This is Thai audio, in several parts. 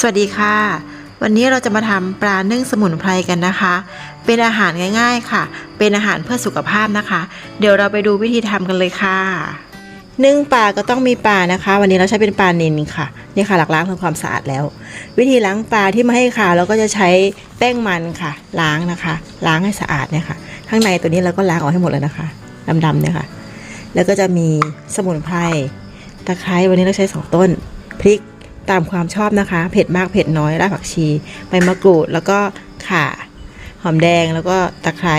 สวัสดีค่ะ วันนี้เราจะมาทำปลานึ่งสมุนไพรกันนะคะ เป็นอาหารง่ายๆค่ะ เป็นอาหารเพื่อสุขภาพนะคะ เดี๋ยวเราไปดูวิธีทำกันเลยค่ะ นึ่งปลาก็ต้องมีปลานะคะ วันนี้เราใช้เป็นปลานิลค่ะนี่ค่ะหลักล้างทำความสะอาดแล้ว วิธีล้างปลาที่มาให้ค่ะ เราก็จะใช้แป้งมันค่ะ ล้างนะคะ ล้างให้สะอาดเนี่ยค่ะ ข้างในตัวนี้เราก็ล้างออกให้หมดเลยนะคะดำๆเนี่ยค่ะ แล้วก็จะมีสมุนไพรตะไคร้วันนี้เราใช้สองต้นพริก ตามความชอบนะคะ เผ็ดมากเผ็ดน้อยรากผักชีใบมะกรูด แล้วก็ข่า หอมแดงแล้วก็ตะไคร้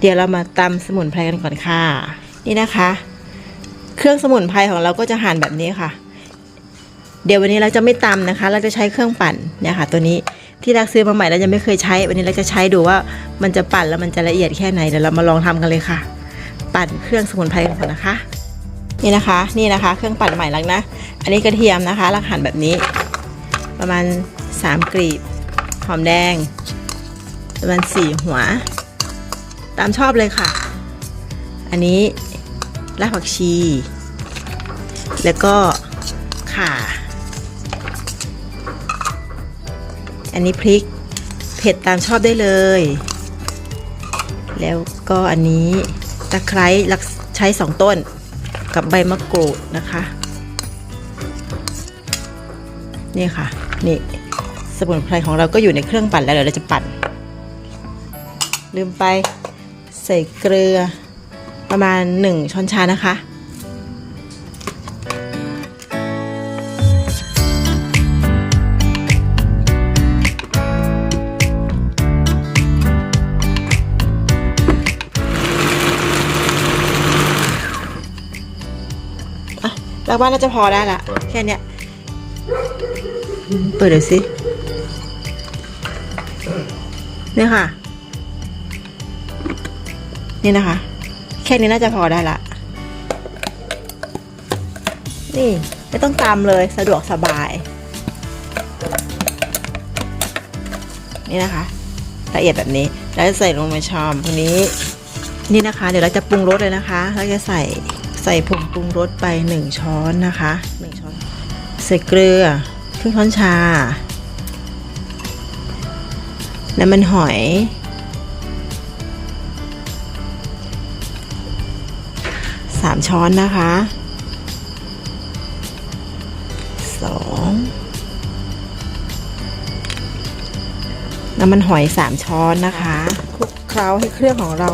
เดี๋ยวเรามาตำสมุนไพรกันก่อนค่ะ นี่นะคะ เครื่องสมุนไพรของเราก็จะหั่นแบบนี้ค่ะ เดี๋ยววันนี้เราจะไม่ตำนะคะ เราจะใช้เครื่องปั่นเนี่ยค่ะ ตัวนี้ที่รักซื้อมาใหม่แล้วยังไม่เคยใช้ วันนี้เราจะใช้ดูว่ามันจะปั่นแล้วมันจะละเอียดแค่ไหนเดี๋ยวเรามาลองทำกันเลยค่ะ ปั่นเครื่องสมุนไพรก่อนนะคะ นี่นะคะ นี่นะคะ เครื่องปั่นใหม่แล้วนะ อันนี้กระเทียมนะคะเราหั่นแบบนี้ ประมาณ 3กลีบหอมแดง ประมาณ 4 หัว ตามชอบเลยค่ะ อันนี้รากผักชี แล้วก็ข่า อันนี้พริก เผ็ดตามชอบได้เลย แล้วก็อันนี้ตะไคร้ลักใช้สองต้น กับใบมะกรูดนะคะ นี่ค่ะ นี่สมุนไพรของเราก็อยู่ในเครื่องปั่นแล้วเดี๋ยวเราจะปั่น ลืมไปใส่เกลือประมาณ 1 ช้อนชานะคะ อะเราว่าน่าจะพอได้ละแค่เนี้ยอืมเปิดเดี๋ยวสิเนี่ยค่ะ นี่นะคะ แค่นี้น่าจะพอได้ละ นี่ ไม่ต้องตามเลยสะดวกสบาย นี่นะคะละเอียดแบบนี้ แล้วใส่ลงในชามตรงนี้ นี่นะคะ เดี๋ยวเราจะปรุงรสเลยนะคะ เราจะใส่ ใส่ผงปรุงรสไปหนึ่งช้อนนะคะหนึ่งช้อนใส่เกลือครึ่งช้อนชา น้ำมันหอยสามช้อนนะคะสองน้ำมันหอยสามช้อนนะคะคลุกเคล้าให้เครื่องของเรา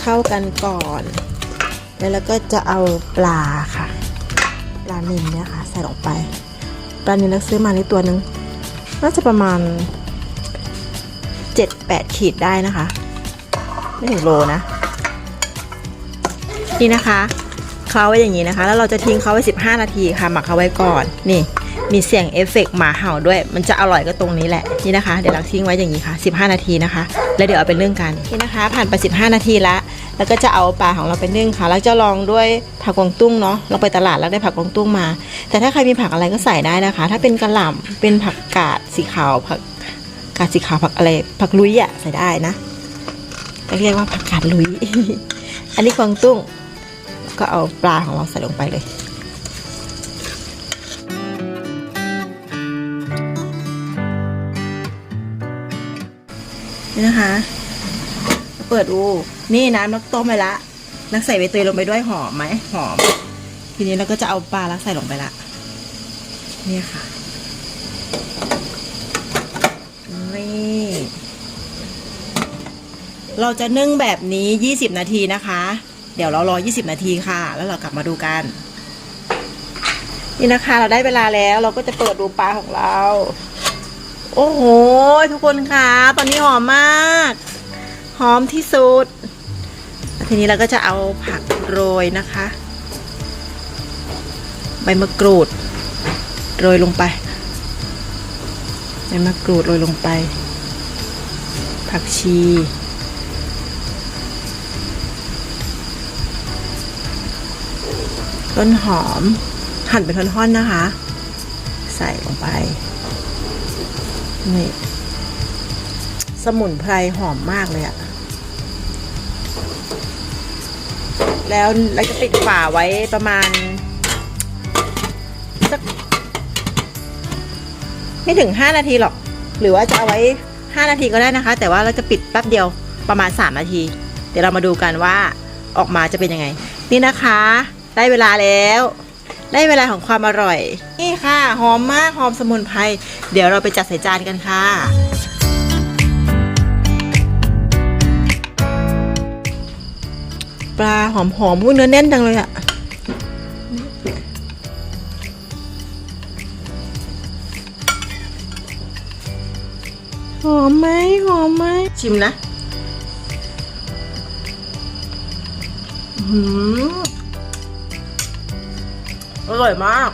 เข้ากันก่อน แล้วเราก็จะเอาปลาค่ะปลานิลเนี่ยค่ะ ใส่ลงไป ปลานิลเราซื้อมาในตัวหนึ่งน่าจะประมาณ 7-8 ขีดได้นะคะ ไม่ถึงโลนะ นี่นะคะเคล้าไว้อย่างนี้นะคะ แล้วเราจะทิ้งเขาไว้ 15 นาทีค่ะหมักเขาไว้ก่อนนี่มีเสียงเอฟเฟกต์หมาเห่าด้วย มันจะอร่อยก็ตรงนี้แหละ นี่นะคะ เดี๋ยวเราทิ้งไว้อย่างนี้ค่ะ 15 นาทีนะคะ แล้วเดี๋ยวเอาไปนึ่องกัน นี่นะคะ ผ่านไป 15 นาทีละ แล้วก็จะเอาปลาของเราไปนึ่งค่ะ แล้วจะลองด้วยผักกวางตุ้งเนาะเราไปตลาดแล้วได้ผักกวางตุ้งมา แต่ถ้าใครมีผักอะไรก็ใส่ได้นะคะ ถ้าเป็นกระหล่ำเป็นผักกาดสีขาวผักกาดสีขาวผักอะไรผักลุยอะใส่ได้นะเรียกว่าผักกาดลุย อันนี้กวางตุ้ง ก็เอาปลาของเราใส่ลงไปเลยนี่นะคะ เปิดดู นี่น้ำนักต้มไปละนักใส่ใบเตยลงไปด้วยหอมไหมหอม ทีนี้เราก็จะเอาปลาลักใส่ลงไปละนี่ค่ะนี่เราจะนึ่งแบบนี้ 20 นาทีนะคะ เดี๋ยวเรารอ 20 นาทีค่ะ แล้วเรากลับมาดูกัน นี่นะคะ เราได้เวลาแล้วเราก็จะเปิดดูปลาของเรา โอ้โห ทุกคนคะตอนนี้หอมมาก หอมที่สุด ทีนี้เราก็จะเอาผักโรยนะคะ ใบมะกรูด โรยลงไป ใบมะกรูดโรยลงไป ผักชีต้นหอม หั่นเป็นท่อนๆนะคะ ใส่ลงไปนี่สมุนไพรหอมมากเลยอะ แล้วเราจะปิดฝาไว้ประมาณสักไม่ถึง 5 นาทีหรอก หรือว่าจะเอาไว้ 5 นาทีก็ได้นะคะ แต่ว่าเราจะปิดแป๊บเดียวประมาณ 3 นาที เดี๋ยวเรามาดูกันว่าออกมาจะเป็นยังไง นี่นะคะ ได้เวลาแล้ว ได้เวลาของความอร่อย นี่ค่ะ หอมมาก หอมสมุนไพร เดี๋ยวเราไปจัดใส่จานกันค่ะ ปลาหอมหอมๆอุ๊ยเนื้อแน่นจังเลยอะหอมไหมหอมไหมชิมนะอื้อหืออร่อยมาก